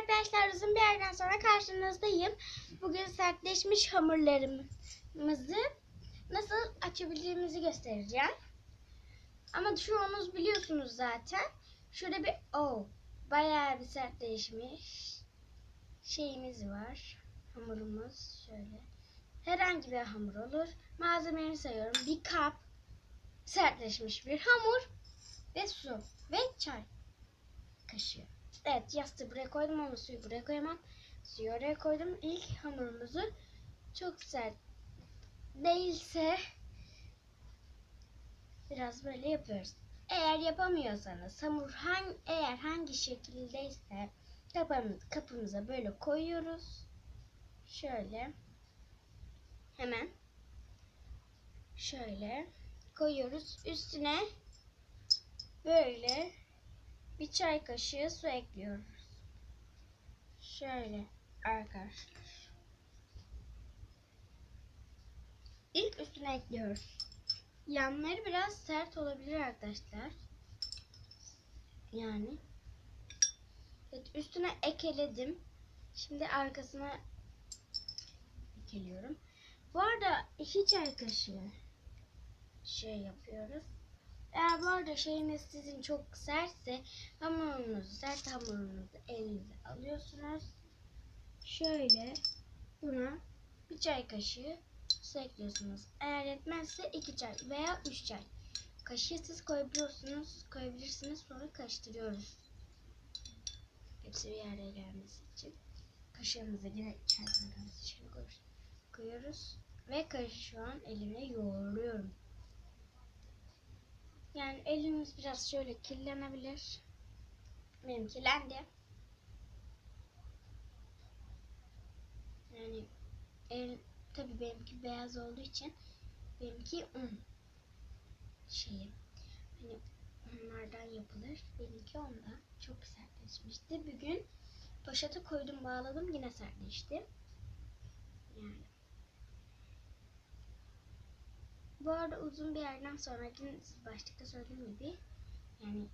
arkadaşlar uzun bir yerden sonra karşınızdayım. Bugün sertleşmiş hamurlarımızı nasıl açabildiğimizi göstereceğim. Ama çoğunuz biliyorsunuz zaten. Şurada bir oh, bayağı bir sertleşmiş şeyimiz var. Hamurumuz şöyle. Herhangi bir hamur olur. Malzemelerini sayıyorum. Bir kap sertleşmiş bir hamur ve su ve çay kaşığı. Evet yastığı buraya koydum ama suyu buraya koyamam. Suyu oraya koydum. İlk hamurumuzu çok sert değilse biraz böyle yapıyoruz. Eğer yapamıyorsanız hamur hangi, eğer hangi şekildeyse kapımız, kapımıza böyle koyuyoruz. Şöyle hemen şöyle koyuyoruz. Üstüne böyle bir çay kaşığı su ekliyoruz. Şöyle arkadaşlar. İlk üstüne ekliyoruz. Yanları biraz sert olabilir arkadaşlar. Yani. Evet üstüne ekledim. Şimdi arkasına ekliyorum. Bu arada iki çay kaşığı şey yapıyoruz. Eğer bu arada şeyiniz sizin çok sertse hamurunuzu, sert hamurunuzu elinize alıyorsunuz. Şöyle buna bir çay kaşığı su ekliyorsunuz. Eğer yetmezse iki çay veya üç çay kaşığı siz koyabiliyorsunuz, koyabilirsiniz sonra karıştırıyoruz. Hepsi bir araya gelmesi için. Kaşığımızı yine içerisine kalması için koyuyoruz. Ve kaşı şu an elimle yoğuruyorum. Yani elimiz biraz şöyle kirlenebilir. Benim kirlendi. Yani el tabii benimki beyaz olduğu için benimki un şeyi. Hani onlardan yapılır. Benimki ondan. Çok sertleşmişti. Bugün poşete koydum bağladım yine sertleşti. Yani Bu arada uzun bir yerden sonra başlıkta söylediğim gibi yani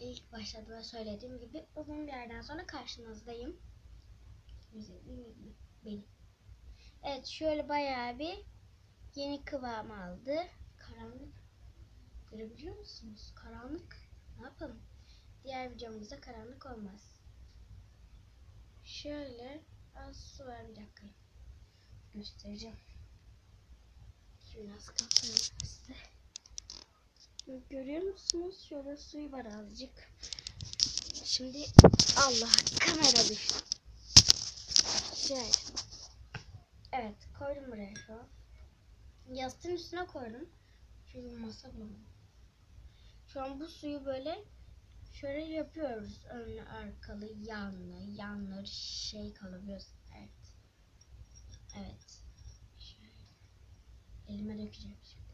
ilk başladığımda söylediğim gibi uzun bir yerden sonra karşınızdayım. Benim. Evet şöyle bayağı bir yeni kıvam aldı. Karanlık. Görebiliyor musunuz? Karanlık. Ne yapalım? Diğer videomuzda karanlık olmaz. Şöyle az su dakika. Göstereceğim. Biraz kapatayım size. Görüyor musunuz? Şöyle suyu var azıcık. Şimdi Allah kamera düştü. Şöyle. Evet koydum buraya şu an. Yastığın üstüne koydum. Çünkü masa bulamadım. Şu an bu suyu böyle şöyle yapıyoruz. Önlü arkalı yanlı yanları şey kalabiliyoruz. Evet. Evet. Elime dökeceğim şimdi.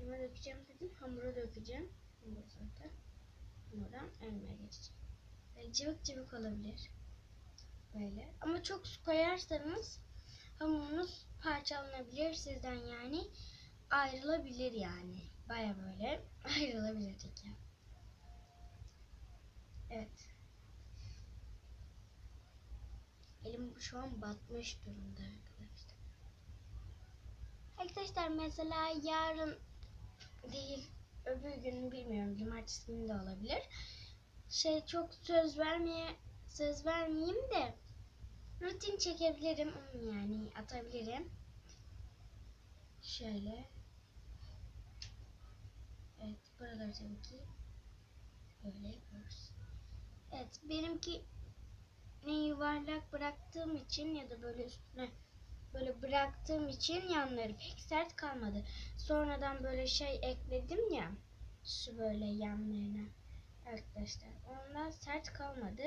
Elime dökeceğim dedim. Hamura dökeceğim. Hamur zaten. Hamurdan elime geçeceğim. Böyle cıvık cıvık olabilir. Böyle. Ama çok su koyarsanız hamurunuz parçalanabilir sizden yani. Ayrılabilir yani. Baya böyle ayrılabilir yani. Evet. Elim şu an batmış durumda arkadaşlar. Arkadaşlar mesela yarın değil öbür gün bilmiyorum cumartesi günü de olabilir. Şey çok söz vermeye söz vermeyeyim de rutin çekebilirim yani atabilirim. Şöyle. Evet buraları tabii ki böyle yapıyoruz. Evet benimki ne yuvarlak bıraktığım için ya da böyle üstüne böyle bıraktığım için yanları pek sert kalmadı. Sonradan böyle şey ekledim ya şu böyle yanlarına arkadaşlar. Ondan sert kalmadı.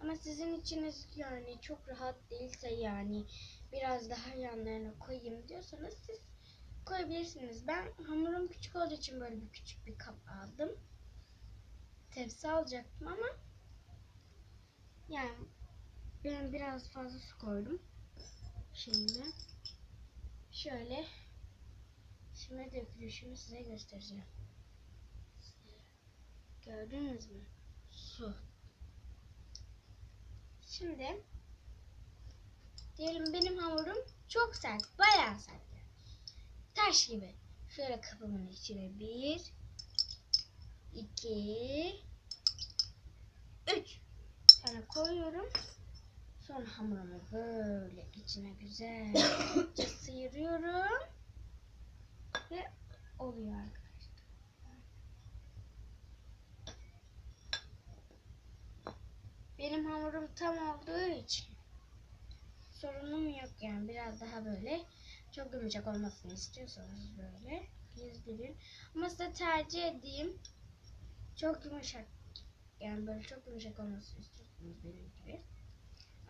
Ama sizin içiniz yani çok rahat değilse yani biraz daha yanlarına koyayım diyorsanız siz koyabilirsiniz. Ben hamurum küçük olduğu için böyle bir küçük bir kap aldım. Tepsi alacaktım ama yani ben biraz fazla su koydum. Şimdi şöyle şimdi dökülüşümü size göstereceğim. Gördünüz mü? Su. Şimdi diyelim benim hamurum çok sert, bayağı sert. Taş gibi. Şöyle kabımın içine bir, iki, üç tane koyuyorum. Sonra hamurumu böyle içine güzelce sıyırıyorum. Ve oluyor arkadaşlar. Benim hamurum tam olduğu için sorunum yok yani biraz daha böyle çok yumuşak olmasını istiyorsanız böyle gezdirin. Ama size tercih edeyim çok yumuşak yani böyle çok yumuşak olmasını istiyorsanız benim gibi.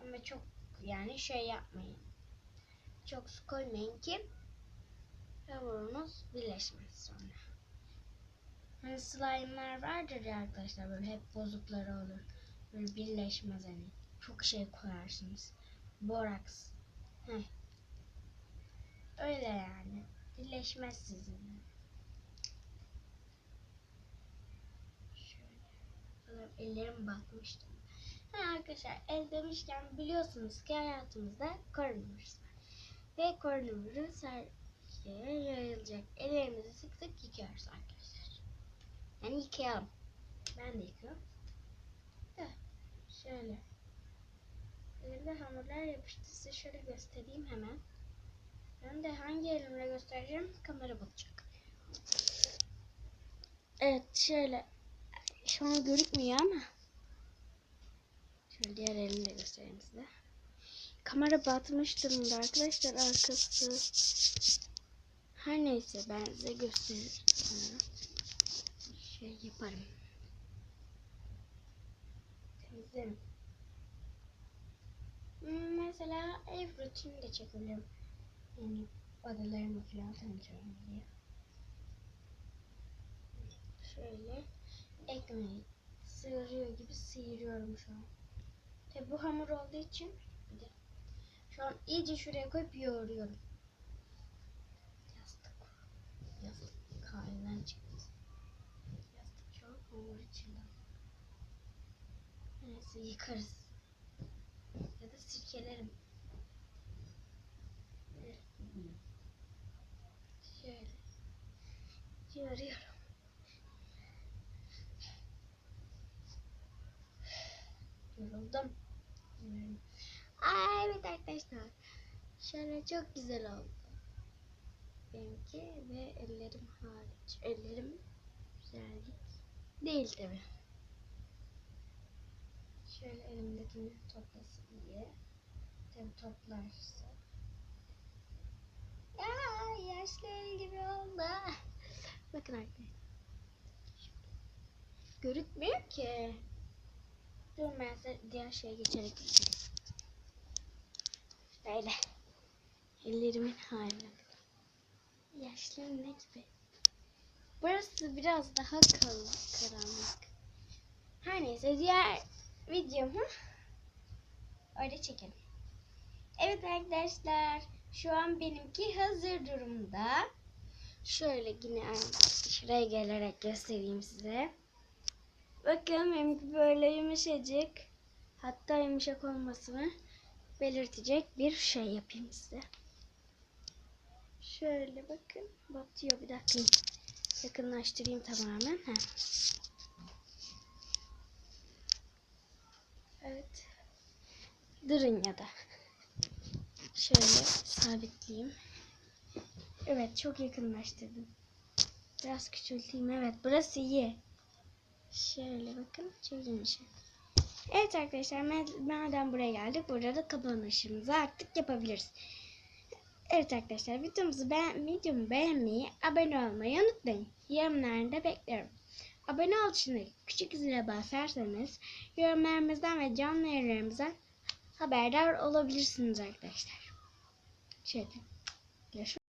Ama çok yani şey yapmayın. Çok su koymayın ki hamurunuz birleşmez sonra. Hani slime'lar vardır ya arkadaşlar böyle hep bozukları olur. Böyle birleşmez hani. Çok şey koyarsınız. Boraks. Heh. Öyle yani. Birleşmez sizinle. Şöyle. Ellerim batmıştı. Ha arkadaşlar el demişken biliyorsunuz ki hayatımızda koronavirüs var. Ve koronavirüs her şeye yayılacak. Ellerimizi sık sık yıkıyoruz arkadaşlar. Yani yıkayalım. Ben de yıkıyorum. Da şöyle. Elimde hamurlar yapıştı. Size şöyle göstereyim hemen. Ben de hangi elimle göstereceğim kamera bakacak. Evet şöyle. Şu an görükmüyor ama. Şöyle diğer elimle göstereyim size. Kamera batmış durumda arkadaşlar arkası. Her neyse ben size gösteririm. Şey yaparım. Temizlerim. Hmm, Mesela ev rutini de çekebilirim. Yani odalarımı falan tanıtıyorum diye. Şöyle ekmeği sıyırıyor gibi sıyırıyorum şu an. Tabi bu hamur olduğu için şu an iyice şuraya koyup yoğuruyorum. Yastık. Yastık halinden çıktı. Yastık şu an hamur içinde. Neyse yıkarız. Ya da sirkelerim. Şöyle. Yoruyorum. Aa, evet arkadaşlar. Şöyle çok güzel oldu. Benimki ve ellerim hariç. Ellerim güzellik değil tabi. Şöyle elimdekini toplasın diye. Tabi toplarsa. Ya yaşlı el gibi oldu. Bakın arkadaşlar. Görükmüyor ki. Dur ben diğer şeye geçerek göstereyim. Böyle. Ellerimin haline. Yaşlı ne gibi. Burası biraz daha karanlık. Her neyse diğer videomu öyle çekelim. Evet arkadaşlar şu an benimki hazır durumda. Şöyle yine şuraya gelerek göstereyim size. Bakın benimki böyle yumuşacık. Hatta yumuşak olmasını belirtecek bir şey yapayım size. Şöyle bakın. Batıyor bir dakika. Yakınlaştırayım tamamen. Heh. Evet. Durun ya da. Şöyle sabitleyeyim. Evet çok yakınlaştırdım. Biraz küçülteyim. Evet burası iyi. Şöyle bakın yumuşak. Evet arkadaşlar ma- madem buraya geldik burada da kapanışımızı artık yapabiliriz. Evet arkadaşlar videomuzu beğen videomu beğenmeyi, abone olmayı unutmayın. Yorumlarını bekliyorum. Abone ol küçük zile basarsanız yorumlarımızdan ve canlı yayınlarımızdan haberdar olabilirsiniz arkadaşlar. Şöyle. Görüşürüz.